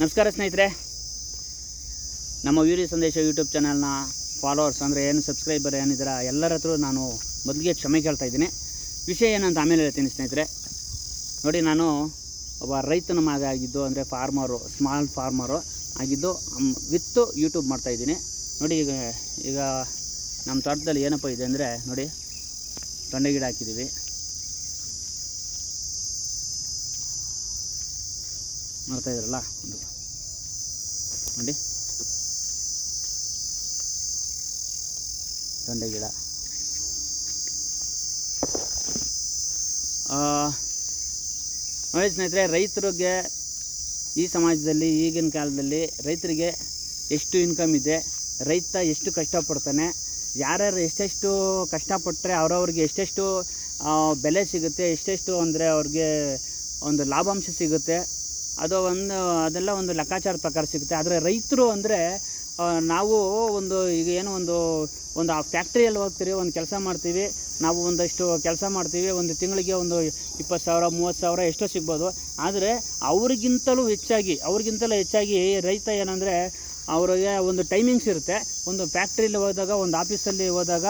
ನಮಸ್ಕಾರ ಸ್ನೇಹಿತರೆ. ನಮ್ಮ ವೀಡಿಯೋ ಸಂದೇಶ ಯೂಟ್ಯೂಬ್ ಚಾನಲ್ನ ಫಾಲೋವರ್ಸ್ ಅಂದರೆ ಏನು ಸಬ್ಸ್ಕ್ರೈಬರ್ ಏನಿದ್ದೀರಾ ಎಲ್ಲರ ಹತ್ರ ನಾನು ಮೊದಲಿಗೆ ಕ್ಷಮೆ ಕೇಳ್ತಾ ಇದ್ದೀನಿ. ವಿಷಯ ಏನಂತ ಆಮೇಲೆ ಹೇಳ್ತೀನಿ ಸ್ನೇಹಿತರೆ. ನೋಡಿ, ನಾನು ಒಬ್ಬ ರೈತನ ಮಗ ಆಗಿದ್ದು, ಅಂದರೆ ಫಾರ್ಮರು ಸ್ಮಾಲ್ ಫಾರ್ಮರು ಆಗಿದ್ದು ವಿತ್ತು ಯೂಟ್ಯೂಬ್ ಮಾಡ್ತಾಯಿದ್ದೀನಿ ನೋಡಿ, ಈಗ ಈಗ ನಮ್ಮ ತೋಟದಲ್ಲಿ ಏನಪ್ಪ ಇದೆ ಅಂದರೆ, ನೋಡಿ, ತೊಂಡೆ ಗಿಡ ಹಾಕಿದ್ದೀವಿ. ನೋಡ್ತಾ ಇದ್ರಲ್ಲ ಒಂದು. ನೋಡಿ. ತೊಂಡೆ ಗಿಡ. ನೋಡಿ ಸ್ನೇಹಿತರೆ, ರೈತರಿಗೆ ಈ ಸಮಾಜದಲ್ಲಿ, ಈಗಿನ ಕಾಲದಲ್ಲಿ ರೈತರಿಗೆ ಎಷ್ಟು ಇನ್ಕಮ್ ಇದೆ, ರೈತ ಎಷ್ಟು ಕಷ್ಟಪಡ್ತಾನೆ, ಯಾರ್ಯಾರು ಎಷ್ಟೆಷ್ಟು ಕಷ್ಟಪಟ್ಟರೆ ಅವರವ್ರಿಗೆ ಎಷ್ಟೆಷ್ಟು ಬೆಲೆ ಸಿಗುತ್ತೆ, ಎಷ್ಟೆಷ್ಟು ಅಂದರೆ ಅವ್ರಿಗೆ ಒಂದು ಲಾಭಾಂಶ ಸಿಗುತ್ತೆ ಅದು ಒಂದು, ಅದೆಲ್ಲ ಒಂದು ಲೆಕ್ಕಾಚಾರ ಪ್ರಕಾರ ಸಿಗುತ್ತೆ. ಆದರೆ ರೈತರು ಅಂದರೆ ನಾವು ಒಂದು ಈಗ ಏನೋ ಒಂದು ಒಂದು ಆ ಫ್ಯಾಕ್ಟ್ರಿಯಲ್ಲಿ ಹೋಗ್ತೀರಿ, ಒಂದು ಕೆಲಸ ಮಾಡ್ತೀವಿ, ನಾವು ಒಂದಷ್ಟು ಕೆಲಸ ಮಾಡ್ತೀವಿ, ಒಂದು ತಿಂಗಳಿಗೆ ಒಂದು ಇಪ್ಪತ್ತು ಸಾವಿರ, ಮೂವತ್ತು ಸಾವಿರ ಎಷ್ಟೋ ಸಿಗ್ಬೋದು. ಆದರೆ ಅವ್ರಿಗಿಂತಲೂ ಹೆಚ್ಚಾಗಿ ಅವ್ರಿಗಿಂತಲೂ ಹೆಚ್ಚಾಗಿ ರೈತ ಏನಂದರೆ, ಅವರಿಗೆ ಒಂದು ಟೈಮಿಂಗ್ಸ್ ಇರುತ್ತೆ. ಒಂದು ಫ್ಯಾಕ್ಟ್ರಿಯಲ್ಲಿ ಹೋದಾಗ, ಒಂದು ಆಫೀಸಲ್ಲಿ ಹೋದಾಗ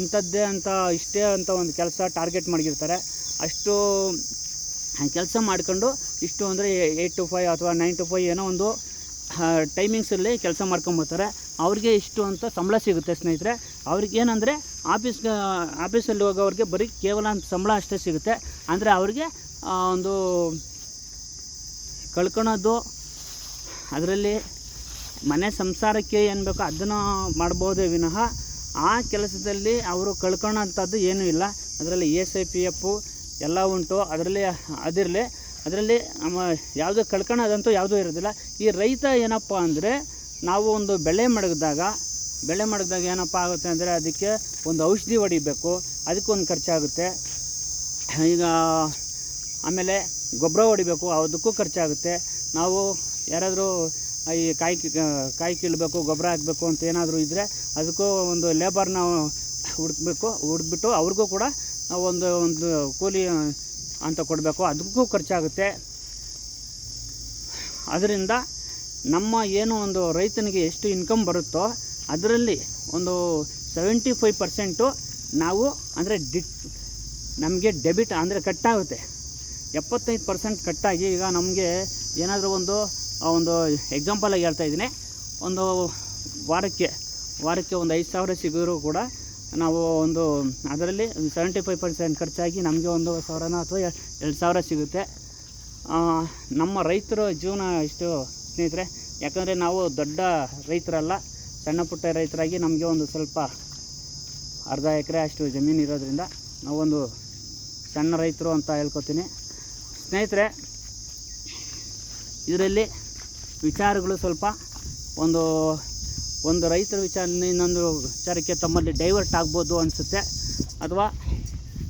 ಇಂಥದ್ದೇ ಅಂತ, ಇಷ್ಟೇ ಅಂತ ಒಂದು ಕೆಲಸ ಟಾರ್ಗೆಟ್ ಮಾಡಿರ್ತಾರೆ ಅಷ್ಟು ಕೆಲಸ ಮಾಡ್ಕೊಂಡು ಇಷ್ಟು ಅಂದರೆ ಏಯ್ಟ್ ಟು ಫೈವ್ ಅಥವಾ ನೈನ್ ಟು ಫೈವ್ ಏನೋ ಒಂದು ಟೈಮಿಂಗ್ಸಲ್ಲಿ ಕೆಲಸ ಮಾಡ್ಕೊಂಬರ್ತಾರೆ ಅವ್ರಿಗೆ ಇಷ್ಟು ಅಂತ ಸಂಬಳ ಸಿಗುತ್ತೆ ಸ್ನೇಹಿತರೆ. ಅವ್ರಿಗೆ ಏನಂದರೆ ಆಫೀಸ್ಗೆ ಆಫೀಸಲ್ಲಿ ಹೋಗೋವ್ರಿಗೆ ಬರೀ ಕೇವಲ ಸಂಬಳ ಅಷ್ಟೇ ಸಿಗುತ್ತೆ. ಅಂದರೆ ಅವ್ರಿಗೆ ಒಂದು ಕಳ್ಕೊಳೋದು, ಅದರಲ್ಲಿ ಮನೆ ಸಂಸಾರಕ್ಕೆ ಏನು ಬೇಕೋ ಅದನ್ನು ಮಾಡ್ಬೋದೇ ವಿನಃ ಆ ಕೆಲಸದಲ್ಲಿ ಅವರು ಕಳ್ಕೊಳೋಂಥದ್ದು ಏನೂ ಇಲ್ಲ. ಅದರಲ್ಲಿ ಎಸ್ ಐ ಪಿ ಎಫು ಎಲ್ಲ ಉಂಟು. ಅದರಲ್ಲಿ, ಅದಿರಲಿ, ಅದರಲ್ಲಿ ನಮ್ಮ ಯಾವುದೇ ಕಳ್ಕೊಳ್ಳೋದಂತೂ ಯಾವುದೂ ಇರೋದಿಲ್ಲ. ಈ ರೈತ ಏನಪ್ಪ ಅಂದರೆ, ನಾವು ಒಂದು ಬೆಳೆ ಮಡಗಿದಾಗ ಬೆಳೆ ಮಡಗಿದಾಗ ಏನಪ್ಪ ಆಗುತ್ತೆ ಅಂದರೆ ಅದಕ್ಕೆ ಒಂದು ಔಷಧಿ ಹೊಡಿಬೇಕು. ಅದಕ್ಕೊಂದು ಖರ್ಚಾಗುತ್ತೆ. ಈಗ ಆಮೇಲೆ ಗೊಬ್ಬರ ಹೊಡಿಬೇಕು, ಅದಕ್ಕೂ ಖರ್ಚಾಗುತ್ತೆ. ನಾವು ಯಾರಾದರೂ ಈ ಕಾಯಿ ಕಾಯಿ ಕೀಳಬೇಕು, ಗೊಬ್ಬರ ಹಾಕಬೇಕು ಅಂತ ಏನಾದರೂ ಇದ್ದರೆ ಅದಕ್ಕೂ ಒಂದು ಲೇಬರ್ನ ಹುಡುಕ್ಬೇಕು, ಹುಡುಕ್ಬಿಟ್ಟು ಅವ್ರಿಗೂ ಕೂಡ ಒಂದು ಒಂದು ಕೂಲಿ ಅಂತ ಕೊಡಬೇಕು. ಅದಕ್ಕೂ ಖರ್ಚಾಗುತ್ತೆ. ಅದರಿಂದ ನಮ್ಮ ಏನು ಒಂದು ರೈತನಿಗೆ ಎಷ್ಟು ಇನ್ಕಮ್ ಬರುತ್ತೋ ಅದರಲ್ಲಿ ಒಂದು ಸೆವೆಂಟಿ ಫೈವ್ ಪರ್ಸೆಂಟು ನಾವು ಅಂದರೆ ಡಿ, ನಮಗೆ ಡೆಬಿಟ್ ಅಂದರೆ ಕಟ್ಟಾಗುತ್ತೆ. ಎಪ್ಪತ್ತೈದು ಪರ್ಸೆಂಟ್ ಕಟ್ಟಾಗಿ ಈಗ ನಮಗೆ ಏನಾದರೂ ಒಂದು ಒಂದು ಎಕ್ಸಾಂಪಲಾಗಿ ಹೇಳ್ತಾ ಇದ್ದೀನಿ. ಒಂದು ವಾರಕ್ಕೆ ವಾರಕ್ಕೆ ಒಂದು ಐದು ಸಾವಿರ ಸಿಗೋರು ಕೂಡ ನಾವು ಒಂದು, ಅದರಲ್ಲಿ ಸೆವೆಂಟಿ ಫೈವ್ ಪರ್ಸೆಂಟ್ ಖರ್ಚಾಗಿ ನಮಗೆ ಒಂದು ಸಾವಿರನ ಅಥವಾ ಎರಡು ಸಾವಿರ ಸಿಗುತ್ತೆ. ನಮ್ಮ ರೈತರ ಜೀವನ ಇಷ್ಟು ಸ್ನೇಹಿತರೆ, ಯಾಕಂದರೆ ನಾವು ದೊಡ್ಡ ರೈತರಲ್ಲ, ಸಣ್ಣ ಪುಟ್ಟ ರೈತರಾಗಿ ನಮಗೆ ಒಂದು ಸ್ವಲ್ಪ ಅರ್ಧ ಎಕರೆ ಅಷ್ಟು ಜಮೀನು ಇರೋದ್ರಿಂದ ನಾವೊಂದು ಸಣ್ಣ ರೈತರು ಅಂತ ಹೇಳ್ಕೊತೀನಿ. ಸ್ನೇಹಿತರೆ, ಇದರಲ್ಲಿ ವಿಚಾರಗಳು ಸ್ವಲ್ಪ ಒಂದು ಒಂದು ರೈತರ ವಿಚಾರ ಇನ್ನೊಂದು ವಿಚಾರಕ್ಕೆ ತಮ್ಮಲ್ಲಿ ಡೈವರ್ಟ್ ಆಗ್ಬೋದು ಅನಿಸುತ್ತೆ. ಅಥವಾ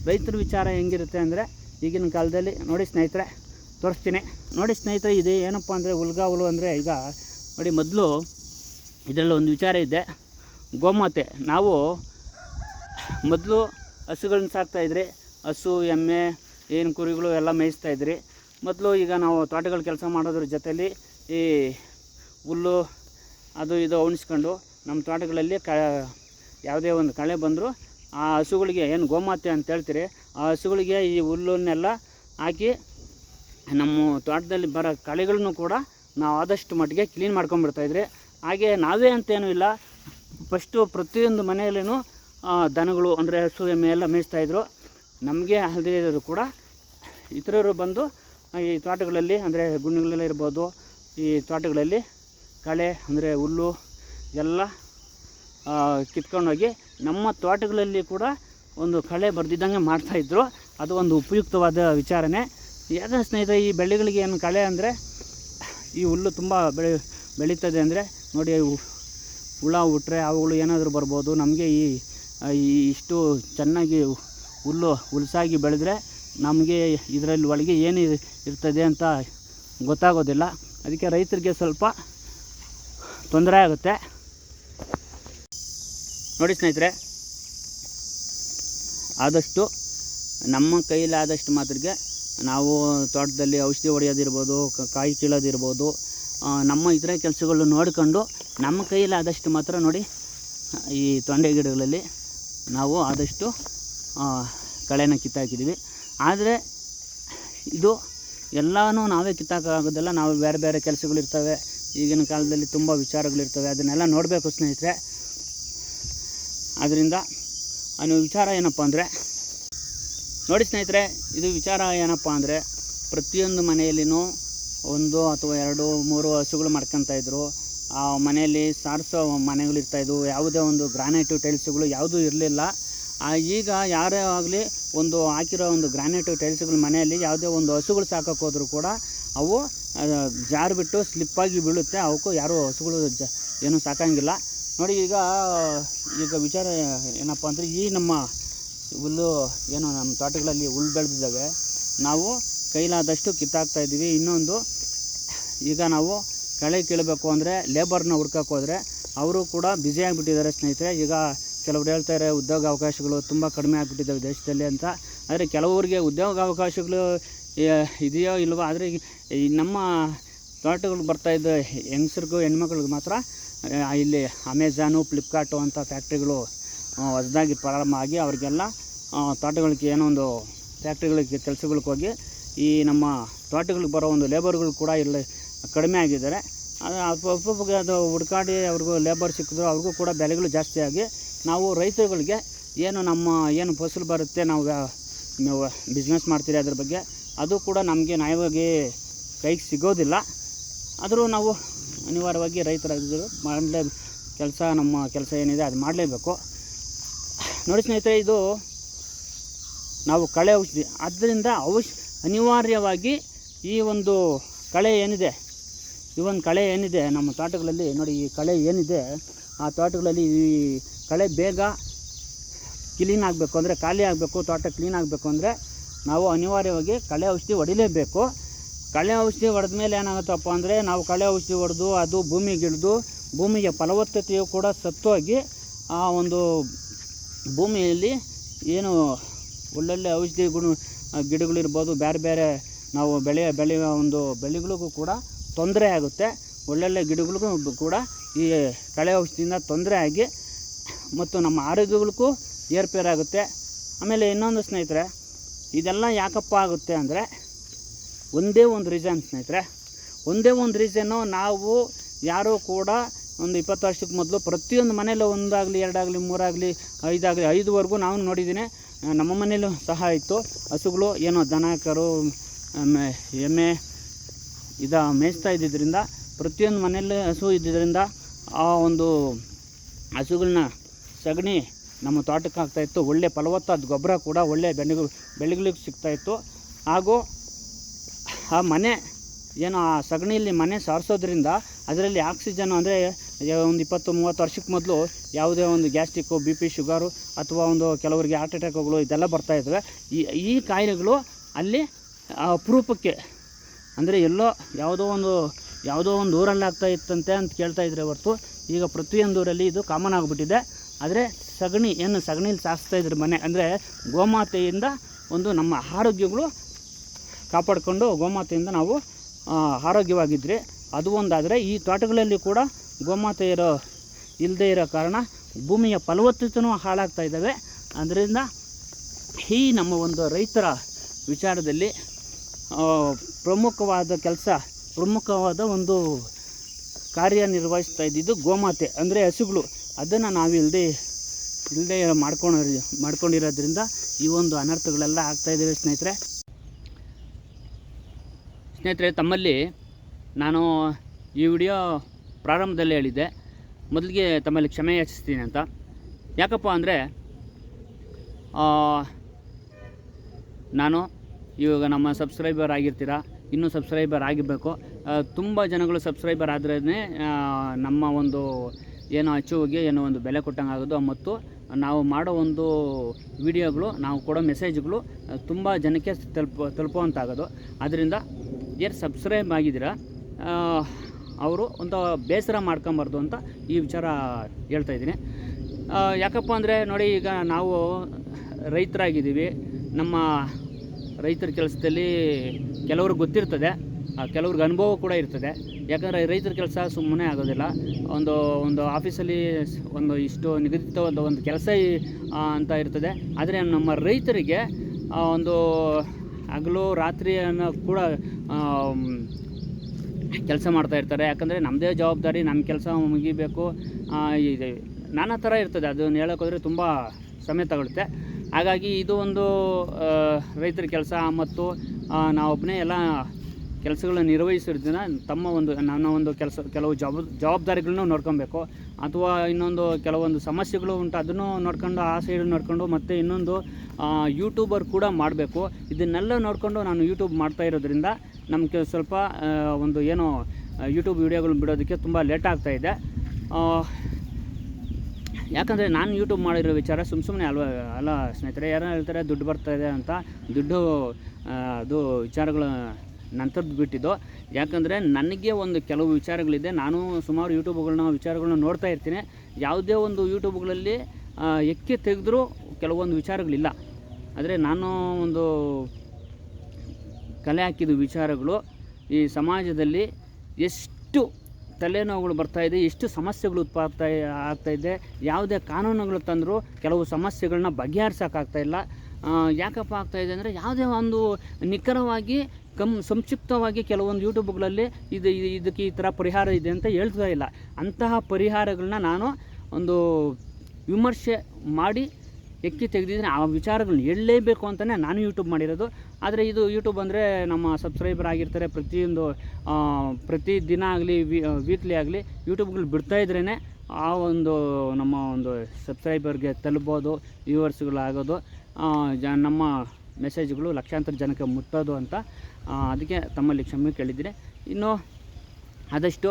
ರೈತರ ವಿಚಾರ ಹೆಂಗಿರುತ್ತೆ ಅಂದರೆ ಈಗಿನ ಕಾಲದಲ್ಲಿ ನೋಡಿ ಸ್ನೇಹಿತರೆ, ತೋರಿಸ್ತೀನಿ. ನೋಡಿ ಸ್ನೇಹಿತರೆ, ಇದು ಏನಪ್ಪ ಅಂದರೆ ಹುಲ್ಗಾ ಹುಲು ಅಂದರೆ ಈಗ ನೋಡಿ ಮೊದಲು ಇದರಲ್ಲಿ ಒಂದು ವಿಚಾರ ಇದೆ. ಗೋಮಾತೆ, ನಾವು ಮೊದಲು ಹಸುಗಳನ್ನ ಸಾಕ್ತಾಯಿದ್ರಿ ಹಸು, ಎಮ್ಮೆ, ಏನು ಕುರಿಗಳು ಎಲ್ಲ ಮೇಯಿಸ್ತಾ ಇದ್ರಿ. ಮೊದಲು ಈಗ ನಾವು ತೋಟಗಳ ಕೆಲಸ ಮಾಡೋದ್ರ ಜೊತೆಯಲ್ಲಿ ಈ ಹುಲ್ಲು ಅದು ಇದು ಉಣಿಸ್ಕೊಂಡು ನಮ್ಮ ತೋಟಗಳಲ್ಲಿ ಕ ಯಾವುದೇ ಒಂದು ಕಳೆ ಬಂದರೂ ಆ ಹಸುಗಳಿಗೆ ಏನು ಗೋಮಾತೆ ಅಂತ ಹೇಳ್ತೀರಿ, ಆ ಹಸುಗಳಿಗೆ ಈ ಹುಲ್ಲನ್ನೆಲ್ಲ ಹಾಕಿ ನಮ್ಮ ತೋಟದಲ್ಲಿ ಬರೋ ಕಳೆಗಳನ್ನು ಕೂಡ ನಾವು ಆದಷ್ಟು ಮಟ್ಟಿಗೆ ಕ್ಲೀನ್ ಮಾಡ್ಕೊಂಡ್ಬಿಡ್ತಾಯಿದ್ರಿ ಹಾಗೆ ನಾವೇ ಅಂತೇನೂ ಇಲ್ಲ, ಫಸ್ಟು ಪ್ರತಿಯೊಂದು ಮನೆಯಲ್ಲೂ ದನಗಳು ಅಂದರೆ ಹಸು, ಎಮ್ಮೆ ಎಲ್ಲ ಮೇಯಿಸ್ತಾಯಿದ್ರು ನಮಗೆ ಅಲ್ಲದೇ ಕೂಡ ಇತರರು ಬಂದು ಈ ತೋಟಗಳಲ್ಲಿ ಅಂದರೆ ಗುಂಡಿಗಳೆಲ್ಲ ಇರ್ಬೋದು, ಈ ತೋಟಗಳಲ್ಲಿ ಕಳೆ ಅಂದರೆ ಹುಲ್ಲು ಎಲ್ಲ ಕಿತ್ಕೊಂಡೋಗಿ ನಮ್ಮ ತೋಟಗಳಲ್ಲಿ ಕೂಡ ಒಂದು ಕಳೆ ಬರ್ದಿದ್ದಂಗೆ ಮಾಡ್ತಾಯಿದ್ರು ಅದು ಒಂದು ಉಪಯುಕ್ತವಾದ ವಿಚಾರನೆ. ಯಾಕೆ ಸ್ನೇಹಿತರೆ, ಈ ಬೆಳೆಗಳಿಗೆ ಏನು ಕಳೆ ಅಂದರೆ, ಈ ಹುಲ್ಲು ತುಂಬ ಬೆಳೆ, ಬೆಳೀತದೆ ಅಂದರೆ, ನೋಡಿ ಹುಳ ಹುಟ್ರೆ ಅವುಗಳು ಏನಾದರೂ ಬರ್ಬೋದು. ನಮಗೆ ಈ ಇಷ್ಟು ಚೆನ್ನಾಗಿ ಹುಲ್ಲು ಹುಲ್ಸಾಗಿ ಬೆಳೆದ್ರೆ ನಮಗೆ ಇದರಲ್ಲಿ ಒಳಗೆ ಏನು ಇರ್ತದೆ ಅಂತ ಗೊತ್ತಾಗೋದಿಲ್ಲ. ಅದಕ್ಕೆ ರೈತರಿಗೆ ಸ್ವಲ್ಪ ತೊಂದರೆ ಆಗುತ್ತೆ. ನೋಡಿ ಸ್ನೇಹಿತರೆ, ಆದಷ್ಟು ನಮ್ಮ ಕೈಲಾದಷ್ಟು ಮಾತ್ರಕ್ಕೆ ನಾವು ತೋಟದಲ್ಲಿ ಔಷಧಿ ಹೊಡೆಯೋದಿರ್ಬೋದು ಕಾಯಿ ಕೀಳೋದಿರ್ಬೋದು ನಮ್ಮ ಇತರೆ ಕೆಲಸಗಳು ನೋಡಿಕೊಂಡು ನಮ್ಮ ಕೈಯಲ್ಲಿ ಆದಷ್ಟು ಮಾತ್ರ ನೋಡಿ, ಈ ತೊಂಡೆ ಗಿಡಗಳಲ್ಲಿ ನಾವು ಆದಷ್ಟು ಕಳೆನ ಕಿತ್ತಾಕಿದ್ದೀವಿ. ಆದರೆ ಇದು ಎಲ್ಲನೂ ನಾವೇ ಕಿತ್ತಾಕೋದಲ್ಲ ನಾವು ಬೇರೆ ಬೇರೆ ಕೆಲಸಗಳಿರ್ತವೆ. ಈಗಿನ ಕಾಲದಲ್ಲಿ ತುಂಬ ವಿಚಾರಗಳಿರ್ತವೆ. ಅದನ್ನೆಲ್ಲ ನೋಡಬೇಕು ಸ್ನೇಹಿತರೆ. ಆದ್ದರಿಂದ ಅನ್ನೋ ವಿಚಾರ ಏನಪ್ಪ ಅಂದರೆ, ನೋಡಿ ಸ್ನೇಹಿತರೆ, ಇದು ವಿಚಾರ ಏನಪ್ಪ ಅಂದರೆ, ಪ್ರತಿಯೊಂದು ಮನೆಯಲ್ಲಿನೂ ಒಂದು ಅಥವಾ ಎರಡು, ಮೂರು ಹಸುಗಳು ಮಾಡ್ಕೊತಾ ಇದ್ದರು ಆ ಮನೆಯಲ್ಲಿ ಸಾರಿಸೋ ಮನೆಗಳಿರ್ತಾಯಿದ್ವು ಯಾವುದೇ ಒಂದು ಗ್ರಾನೈಟು, ಟೈಲ್ಸ್ಗಳು ಯಾವುದೂ ಇರಲಿಲ್ಲ. ಈಗ ಯಾರೇ ಆಗಲಿ ಒಂದು ಹಾಕಿರೋ ಒಂದು ಗ್ರಾನೈಟು, ಟೈಲ್ಸ್ಗಳು ಮನೆಯಲ್ಲಿ ಯಾವುದೇ ಒಂದು ಹಸುಗಳು ಸಾಕೋಕ್ಕೋದ್ರೂ ಕೂಡ ಅವು ಆ, ಜಾರು ಬಿಟ್ಟು ಸ್ಲಿಪ್ಪಾಗಿ ಬೀಳುತ್ತೆ. ಅವಕ್ಕೂ ಯಾರೂ ಹಸುಗಳು ಜ ಏನೂ ಸಾಕಂಗಿಲ್ಲ. ನೋಡಿ ಈಗ ಈಗ ವಿಚಾರ ಏನಪ್ಪ ಅಂದರೆ ಈ ನಮ್ಮ ಹುಲ್ಲು ಏನು ನಮ್ಮ ತೋಟಗಳಲ್ಲಿ ಹುಲ್ಲು ಬೆಳೆದಿದ್ದಾವೆ. ನಾವು ಕೈಲಾದಷ್ಟು ಕಿತ್ತಾಕ್ತಾ ಇದ್ದೀವಿ. ಇನ್ನೊಂದು ಈಗ ನಾವು ಕಳೆ ಕೀಳಬೇಕು ಅಂದರೆ ಲೇಬರ್ನ ಹುಡ್ಕಕ್ಕೆ ಹೋದರೆ ಅವರು ಕೂಡ ಬ್ಯುಸಿ ಆಗಿಬಿಟ್ಟಿದ್ದಾರೆ ಸ್ನೇಹಿತರೆ. ಈಗ ಕೆಲವರು ಹೇಳ್ತಾರೆ ಉದ್ಯೋಗ ಅವಕಾಶಗಳು ತುಂಬ ಕಡಿಮೆ ಆಗಿಬಿಟ್ಟಿದ್ದಾವೆ ದೇಶದಲ್ಲಿ ಅಂತ. ಆದರೆ ಕೆಲವರಿಗೆ ಉದ್ಯೋಗ ಅವಕಾಶಗಳು ಇದೆಯೋ ಇಲ್ವೋ, ಆದರೆ ಈ- ನಮ್ಮ ತೋಟಗಳು ಬರ್ತಾಯಿದ್ದ ಹೆಂಗಸ್ರಿಗೂ ಹೆಣ್ಮಕ್ಳಿಗೆ ಮಾತ್ರ ಇಲ್ಲಿ ಅಮೆಝಾನು ಫ್ಲಿಪ್ಕಾರ್ಟು ಅಂತ ಫ್ಯಾಕ್ಟ್ರಿಗಳು ಹೊಸದಾಗಿ ಪ್ರಾರಂಭ ಆಗಿ ಅವ್ರಿಗೆಲ್ಲ ತೋಟಗಳಿಗೆ ಏನೋ ಒಂದು ಫ್ಯಾಕ್ಟ್ರಿಗಳಿಗೆ ಕೆಲಸಗಳಿಗೆ ಹೋಗಿ ಈ ನಮ್ಮ ತೋಟಗಳಿಗೆ ಬರೋ ಒಂದು ಲೇಬರ್ಗಳು ಕೂಡ ಇಲ್ಲಿ ಕಡಿಮೆ ಆಗಿದ್ದಾರೆ. ಅದು ಅಪ್ಪಗೆ ಅದು ಹುಡ್ಕಾಡಿ ಅವ್ರಿಗೂ ಲೇಬರ್ ಸಿಕ್ಕಿದ್ರು, ಅವ್ರಿಗೂ ಕೂಡ ಬೆಲೆಗಳು ಜಾಸ್ತಿ ಆಗಿ ನಾವು ರೈತರುಗಳಿಗೆ ಏನು ನಮ್ಮ ಏನು ಫಸಲು ಬರುತ್ತೆ, ನಾವು ಬಿಸ್ನೆಸ್ ಮಾಡ್ತೀರಿ ಅದ್ರ ಬಗ್ಗೆ ಅದು ಕೂಡ ನಮಗೆ ನ್ಯಾಯವಾಗಿ ಕೈಗೆ ಸಿಗೋದಿಲ್ಲ. ಆದರೂ ನಾವು ಅನಿವಾರ್ಯವಾಗಿ ರೈತರಾಗಿದ್ದರು ಮಾಡಲೇ ಕೆಲಸ, ನಮ್ಮ ಕೆಲಸ ಏನಿದೆ ಅದು ಮಾಡಲೇಬೇಕು. ನೋಡಿ ಸ್ನೇಹಿತರೆ, ಇದು ನಾವು ಕಳೆ ಔಷಧಿ. ಆದ್ದರಿಂದ ಔಷ ಅನಿವಾರ್ಯವಾಗಿ ಈ ಒಂದು ಕಳೆ ಏನಿದೆ, ಈ ಒಂದು ಕಳೆ ಏನಿದೆ, ನಮ್ಮ ತೋಟಗಳಲ್ಲಿ ನೋಡಿ ಈ ಕಳೆ ಏನಿದೆ, ಆ ತೋಟಗಳಲ್ಲಿ ಈ ಕಳೆ ಬೇಗ ಕ್ಲೀನ್ ಆಗಬೇಕು ಅಂದರೆ, ಖಾಲಿ ಆಗಬೇಕು, ತೋಟ ಕ್ಲೀನ್ ಆಗಬೇಕು ಅಂದರೆ ನಾವು ಅನಿವಾರ್ಯವಾಗಿ ಕಳೆ ಔಷಧಿ ಹೊಡಿಲೇಬೇಕು. ಕಳೆ ಔಷಧಿ ಹೊಡೆದ ಮೇಲೆ ಏನಾಗುತ್ತಪ್ಪ ಅಂದರೆ ನಾವು ಕಳೆ ಔಷಧಿ ಹೊಡೆದು ಅದು ಭೂಮಿಗಿಳಿದು ಭೂಮಿಯ ಫಲವತ್ತತೆಯು ಕೂಡ ಸತ್ತೋಗಿ ಆ ಒಂದು ಭೂಮಿಯಲ್ಲಿ ಏನು ಒಳ್ಳೊಳ್ಳೆ ಔಷಧಿ ಗುಣ, ಗಿಡಗಳಿರ್ಬೋದು ಬೇರೆ ಬೇರೆ ನಾವು ಬೆಳೆಯ, ಬೆಳೆಯುವ ಒಂದು ಬೆಳೆಗಳಿಗೂ ಕೂಡ ತೊಂದರೆ ಆಗುತ್ತೆ. ಒಳ್ಳೊಳ್ಳೆ ಗಿಡಗಳಿಗೂ ಕೂಡ ಈ ಕಳೆ ಔಷಧಿಯಿಂದ ತೊಂದರೆ ಆಗಿ ಮತ್ತು ನಮ್ಮ ಆರೋಗ್ಯಗಳಿಗೂ ಏರ್ಪೇರಾಗುತ್ತೆ. ಆಮೇಲೆ ಇನ್ನೊಂದು ಸ್ನೇಹಿತರೆ ಇದೆಲ್ಲ ಯಾಕಪ್ಪ ಆಗುತ್ತೆ ಅಂದರೆ ಒಂದೇ ಒಂದು ರೀಸನ್ ಸ್ನೇಹಿತರೆ. ಒಂದೇ ಒಂದು ರೀಸನ್ನು ನಾವು ಯಾರೂ ಕೂಡ ಒಂದು ಇಪ್ಪತ್ತು ವರ್ಷಕ್ಕೆ ಮೊದಲು ಪ್ರತಿಯೊಂದು ಮನೇಲಿ ಒಂದಾಗಲಿ, ಎರಡಾಗಲಿ, ಮೂರಾಗಲಿ, ಐದಾಗಲಿ, ಐದುವರೆಗೂ ನಾವು ನೋಡಿದ್ದೀನಿ ನಮ್ಮ ಮನೇಲೂ ಸಹ ಇತ್ತು. ಹಸುಗಳು ಏನೋ ದನ, ಕರು ಎಮ್ಮೆ ಇದ ಮೇಯಿಸ್ತಾ ಇದ್ದಿದ್ದರಿಂದ ಪ್ರತಿಯೊಂದು ಮನೆಯಲ್ಲಿ ಹಸು ಇದ್ದಿದ್ದರಿಂದ ಆ ಒಂದು ಹಸುಗಳನ್ನ ಸಗಣಿ ನಮ್ಮ ತೋಟಕ್ಕೆ ಆಗ್ತಾಯಿತ್ತು ಒಳ್ಳೆ ಫಲವತ್ತಾದ ಗೊಬ್ಬರ ಕೂಡ, ಒಳ್ಳೆ ಬೆಳೆಗಳು ಬೆಳೆಗಳಿಗೆ ಸಿಗ್ತಾಯಿತ್ತು ಹಾಗೂ ಆ ಮನೆ, ಏನು ಆ ಸಗಣಿಯಲ್ಲಿ ಮನೆ ಸಾರಿಸೋದ್ರಿಂದ ಅದರಲ್ಲಿ ಆಕ್ಸಿಜನ್ ಅಂದರೆ ಒಂದು ಇಪ್ಪತ್ತು, ಮೂವತ್ತು ವರ್ಷಕ್ಕೆ ಮೊದಲು ಯಾವುದೇ ಒಂದು ಗ್ಯಾಸ್ಟಿಕ್ಕು ಬಿ ಪಿ ಶುಗರು ಅಥವಾ ಒಂದು ಕೆಲವರಿಗೆ ಹಾರ್ಟ್ ಅಟ್ಯಾಕ್ಗಳು ಇದೆಲ್ಲ ಬರ್ತಾ ಇದ್ದಾವೆ ಈ ಈ ಕಾಯಿಲೆಗಳು ಅಲ್ಲಿ ಅಪರೂಪಕ್ಕೆ ಅಂದರೆ ಎಲ್ಲೋ ಯಾವುದೋ ಒಂದು ಯಾವುದೋ ಒಂದು ಊರಲ್ಲಿ ಆಗ್ತಾ ಇತ್ತಂತೆ ಅಂತ ಕೇಳ್ತಾ ಇದ್ರೆ ಹೊರತು ಈಗ ಪ್ರತಿಯೊಂದು ಊರಲ್ಲಿ ಇದು ಕಾಮನ್ ಆಗಿಬಿಟ್ಟಿದೆ. ಆದರೆ ಸಗಣಿ, ಏನು ಸಗಣಿಲಿ ಸಾರಿಸ್ತಾ ಇದ್ರು ಮನೆ, ಅಂದರೆ ಗೋಮಾತೆಯಿಂದ ಒಂದು ನಮ್ಮ ಆರೋಗ್ಯಗಳು ಕಾಪಾಡಿಕೊಂಡು ಗೋಮಾತೆಯಿಂದ ನಾವು ಆರೋಗ್ಯವಾಗಿದ್ದರೆ ಅದು ಒಂದಾದರೆ ಈ ತೋಟಗಳಲ್ಲಿ ಕೂಡ ಗೋಮಾತೆ ಇರೋ ಇಲ್ಲದೆ ಇರೋ ಕಾರಣ ಭೂಮಿಯ ಫಲವತ್ತತೆಯೂ ಹಾಳಾಗ್ತಾ ಇದ್ದಾವೆ. ಅದರಿಂದ ಈ ನಮ್ಮ ಒಂದು ರೈತರ ವಿಚಾರದಲ್ಲಿ ಪ್ರಮುಖವಾದ ಕೆಲಸ, ಪ್ರಮುಖವಾದ ಒಂದು ಕಾರ್ಯನಿರ್ವಹಿಸ್ತಾ ಇದ್ದಿದ್ದು ಗೋಮಾತೆ, ಅಂದರೆ ಹಸುಗಳು. ಅದನ್ನು ನಾವು ಇಲ್ಲದೆ ಮಾಡ್ಕೊಂಡು ಮಾಡ್ಕೊಂಡಿರೋದ್ರಿಂದ ಈ ಒಂದು ಅನರ್ಥಗಳೆಲ್ಲ ಆಗ್ತಾ ಇದ್ದಾವೆ ಸ್ನೇಹಿತರೆ. ಸ್ನೇಹಿತರೆ, ತಮ್ಮಲ್ಲಿ ನಾನು ಈ ವಿಡಿಯೋ ಪ್ರಾರಂಭದಲ್ಲಿ ಹೇಳಿದ್ದೆ. ಮೊದಲಿಗೆ ತಮ್ಮಲ್ಲಿ ಕ್ಷಮೆ ಯಾಚಿಸ್ತೀನಿ ಅಂತ. ಯಾಕಪ್ಪ ಅಂದರೆ ನಾನು ಇವಾಗ ನಮ್ಮ ಸಬ್ಸ್ಕ್ರೈಬರ್ ಆಗಿರ್ತೀರ, ಇನ್ನೂ ಸಬ್ಸ್ಕ್ರೈಬರ್ ಆಗಿರಬೇಕು. ತುಂಬ ಜನಗಳು ಸಬ್ಸ್ಕ್ರೈಬರ್ ಆದ್ರೇ ನಮ್ಮ ಒಂದು ಏನು ಹೋಗಿ ಏನೋ ಒಂದು ಬೆಲೆ ಕೊಟ್ಟಂಗೆ ಆಗೋದು ಮತ್ತು ನಾವು ಮಾಡೋ ಒಂದು ವಿಡಿಯೋಗಳು, ನಾವು ಕೊಡೋ ಮೆಸೇಜ್ಗಳು ತುಂಬ ಜನಕ್ಕೆ ತಲುಪ, ತಲುಪುವಂತಾಗೋದು. ಅದರಿಂದ ಏನು ಸಬ್ಸ್ಕ್ರೈಬ್ ಆಗಿದ್ದೀರಾ ಅವರು ಒಂದು ಬೇಸರ ಮಾಡ್ಕೊಬಾರ್ದು ಅಂತ ಈ ವಿಚಾರ ಹೇಳ್ತಾ ಇದ್ದೀನಿ. ಯಾಕಪ್ಪ ಅಂದರೆ ನೋಡಿ ಈಗ ನಾವು ರೈತರಾಗಿದ್ದೀವಿ. ನಮ್ಮ ರೈತರ ಕೆಲಸದಲ್ಲಿ ಕೆಲವರು ಗೊತ್ತಿರ್ತದೆ. ಕೆಲವ್ರಿಗೆ ಅನುಭವ ಕೂಡ ಇರ್ತದೆ. ಯಾಕಂದರೆ ರೈತರ ಕೆಲಸ ಸುಮ್ಮನೆ ಆಗೋದಿಲ್ಲ. ಒಂದು ಒಂದು ಆಫೀಸಲ್ಲಿ ಒಂದು ಇಷ್ಟು ನಿಗದಿತವಾದ ಒಂದು ಕೆಲಸ ಅಂತ ಇರ್ತದೆ. ಆದರೆ ನಮ್ಮ ರೈತರಿಗೆ ಒಂದು ಹಗಲು ರಾತ್ರಿ ಅನ್ನೋ ಕೂಡ ಕೆಲಸ ಮಾಡ್ತಾಯಿರ್ತಾರೆ ಯಾಕಂದರೆ ನಮ್ಮದೇ ಜವಾಬ್ದಾರಿ ನಮ್ಮ ಕೆಲಸ ಮುಗಿಬೇಕು. ನಾನಾ ಥರ ಇರ್ತದೆ. ಅದನ್ನು ಹೇಳೋಕ್ಕೋದ್ರೆ ತುಂಬ ಸಮಯ ತಗೊಳುತ್ತೆ. ಹಾಗಾಗಿ ಇದು ಒಂದು ರೈತರ ಕೆಲಸ ಮತ್ತು ನಾವೊಬ್ಬನೇ ಎಲ್ಲ ಕೆಲಸಗಳನ್ನ ನಿರ್ವಹಿಸಿರೋದನ್ನ ತಮ್ಮ ಒಂದು, ನನ್ನ ಒಂದು ಕೆಲಸ, ಕೆಲವು ಜವಾಬ್ ಜವಾಬ್ದಾರಿಗಳನ್ನೂ ನೋಡ್ಕೊಬೇಕು. ಅಥವಾ ಇನ್ನೊಂದು ಕೆಲವೊಂದು ಸಮಸ್ಯೆಗಳು ಉಂಟು, ಅದನ್ನು ನೋಡ್ಕೊಂಡು, ಆ ಸೈಡ್ ನೋಡ್ಕೊಂಡು, ಮತ್ತು ಇನ್ನೊಂದು ಯೂಟ್ಯೂಬರ್ ಕೂಡ ಮಾಡಬೇಕು. ಇದನ್ನೆಲ್ಲ ನೋಡಿಕೊಂಡು ನಾನು ಯೂಟ್ಯೂಬ್ ಮಾಡ್ತಾ ಇರೋದ್ರಿಂದ ನಮಗೆ ಸ್ವಲ್ಪ ಒಂದು ಏನು ಯೂಟ್ಯೂಬ್ ವೀಡಿಯೋಗಳು ಬಿಡೋದಕ್ಕೆ ತುಂಬ ಲೇಟ್ ಆಗ್ತಾ ಇದೆ. ಯಾಕಂದರೆ ನಾನು ಯೂಟ್ಯೂಬ್ ಮಾಡಿರೋ ವಿಚಾರ ಸುಮ್ಮ ಸುಮ್ಮನೆ ಅಲ್ವ, ಅಲ್ಲ ಸ್ನೇಹಿತರೆ ಯಾರೋ ಹೇಳ್ತಾರೆ ದುಡ್ಡು ಬರ್ತಾ ಇದೆ ಅಂತ, ದುಡ್ಡು ಅದು ವಿಚಾರಗಳು ನಂತರದ್ದು ಬಿಟ್ಟಿದ್ದು. ಯಾಕಂದರೆ ನನಗೆ ಒಂದು ಕೆಲವು ವಿಚಾರಗಳಿದೆ. ನಾನು ಸುಮಾರು ಯೂಟ್ಯೂಬ್ಗಳನ್ನ ವಿಚಾರಗಳನ್ನ ನೋಡ್ತಾ ಇರ್ತೀನಿ. ಯಾವುದೇ ಒಂದು ಯೂಟ್ಯೂಬ್ಗಳಲ್ಲಿ ಎಕ್ಕಿ ತೆಗೆದ್ರೂ ಕೆಲವೊಂದು ವಿಚಾರಗಳಿಲ್ಲ. ಆದರೆ ನಾನು ಒಂದು ಕಲೆ ಹಾಕಿದ ವಿಚಾರಗಳು, ಈ ಸಮಾಜದಲ್ಲಿ ಎಷ್ಟು ತಲೆನೋವುಗಳು ಬರ್ತಾ ಇದೆ, ಎಷ್ಟು ಸಮಸ್ಯೆಗಳು ಉತ್ಪಾದ ಆಗ್ತಾ ಇದೆ, ಯಾವುದೇ ಕಾನೂನುಗಳು ತಂದರೂ ಕೆಲವು ಸಮಸ್ಯೆಗಳನ್ನ ಬಗೆಹರಿಸೋಕ್ಕಾಗ್ತಾಯಿಲ್ಲ ಯಾಕಪ್ಪ ಆಗ್ತಾಯಿದೆ ಅಂದರೆ ಯಾವುದೇ ಒಂದು ನಿಖರವಾಗಿ ಕಮ್ ಸಂಕ್ಷಿಪ್ತವಾಗಿ ಕೆಲವೊಂದು ಯೂಟ್ಯೂಬ್ಗಳಲ್ಲಿ ಇದು ಇದು- ಇದಕ್ಕೆ ಈ ಥರ ಪರಿಹಾರ ಇದೆ ಅಂತ ಹೇಳ್ತಾ ಇಲ್ಲ. ಅಂತಹ ಪರಿಹಾರಗಳನ್ನ ನಾನು ಒಂದು ವಿಮರ್ಶೆ ಮಾಡಿ ಎಕ್ಕಿ ತೆಗೆದಿದ್ದೀನಿ. ಆ ವಿಚಾರಗಳನ್ನ ಹೇಳಲೇಬೇಕು ಅಂತಲೇ ನಾನು ಯೂಟ್ಯೂಬ್ ಮಾಡಿರೋದು. ಆದರೆ ಇದು ಯೂಟ್ಯೂಬ್ ಅಂದರೆ ನಮ್ಮ ಸಬ್ಸ್ಕ್ರೈಬರ್ ಆಗಿರ್ತಾರೆ, ಪ್ರತಿಯೊಂದು ಪ್ರತಿ ದಿನ ಆಗಲಿ ವೀಕ್ಲಿ ಆಗಲಿ ಯೂಟ್ಯೂಬ್ಗಳು ಬಿಡ್ತಾ ಇದ್ರೇ ಆ ಒಂದು ನಮ್ಮ ಒಂದು ಸಬ್ಸ್ಕ್ರೈಬರ್ಗೆ ತಲುಪೋದು ವ್ಯೂವರ್ಸ್ಗಳಾಗೋದು ಜ, ನಮ್ಮ ಮೆಸೇಜ್ಗಳು ಲಕ್ಷಾಂತರ ಜನಕ್ಕೆ ಮುಟ್ಟೋದು ಅಂತ ಅದಕ್ಕೆ ತಮ್ಮಲ್ಲಿ ಕ್ಷಮೆ ಕೇಳಿದ್ದೀನಿ. ಇನ್ನು ಆದಷ್ಟು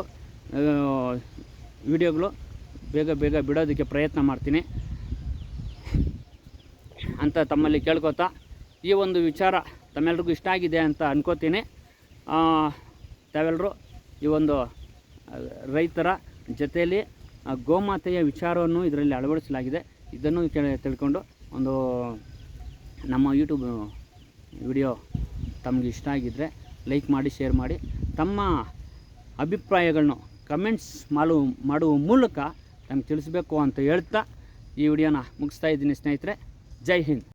ವಿಡಿಯೋಗಳು ಬೇಗ ಬೇಗ ಬಿಡೋದಕ್ಕೆ ಪ್ರಯತ್ನ ಮಾಡ್ತೀನಿ ಅಂತ ತಮ್ಮಲ್ಲಿ ಕೇಳ್ಕೊತಾ, ಈ ಒಂದು ವಿಚಾರ ತಮ್ಮೆಲ್ರಿಗೂ ಇಷ್ಟ ಆಗಿದೆ ಅಂತ ಅನ್ಕೋತೀನಿ. ತಾವೆಲ್ಲರೂ ಈ ಒಂದು ರೈತರ ಜೊತೆಯಲ್ಲಿ ಗೋಮಾತೆಯ ವಿಚಾರವನ್ನು ಇದರಲ್ಲಿ ಅಳವಡಿಸಲಾಗಿದೆ. ಇದನ್ನು ಕೇಳಿ, ತಿಳ್ಕೊಂಡು ಒಂದು ನಮ್ಮ ಯೂಟ್ಯೂಬ್ ವಿಡಿಯೋ ತಮಗೆ ಇಷ್ಟ ಆಗಿದ್ದರೆ ಲೈಕ್ ಮಾಡಿ ಶೇರ್ ಮಾಡಿ. ತಮ್ಮ ಅಭಿಪ್ರಾಯಗಳನ್ನು ಕಮೆಂಟ್ಸ್ ಮಾಡು, ಮಾಡುವ ಮೂಲಕ ನಮ್ಗೆ ತಿಳಿಸ್ಬೇಕು ಅಂತ ಹೇಳ್ತಾ ಈ ವಿಡಿಯೋನ ಮುಗಿಸ್ತಾ ಇದ್ದೀನಿ ಸ್ನೇಹಿತರೆ. ಜೈ ಹಿಂದ್.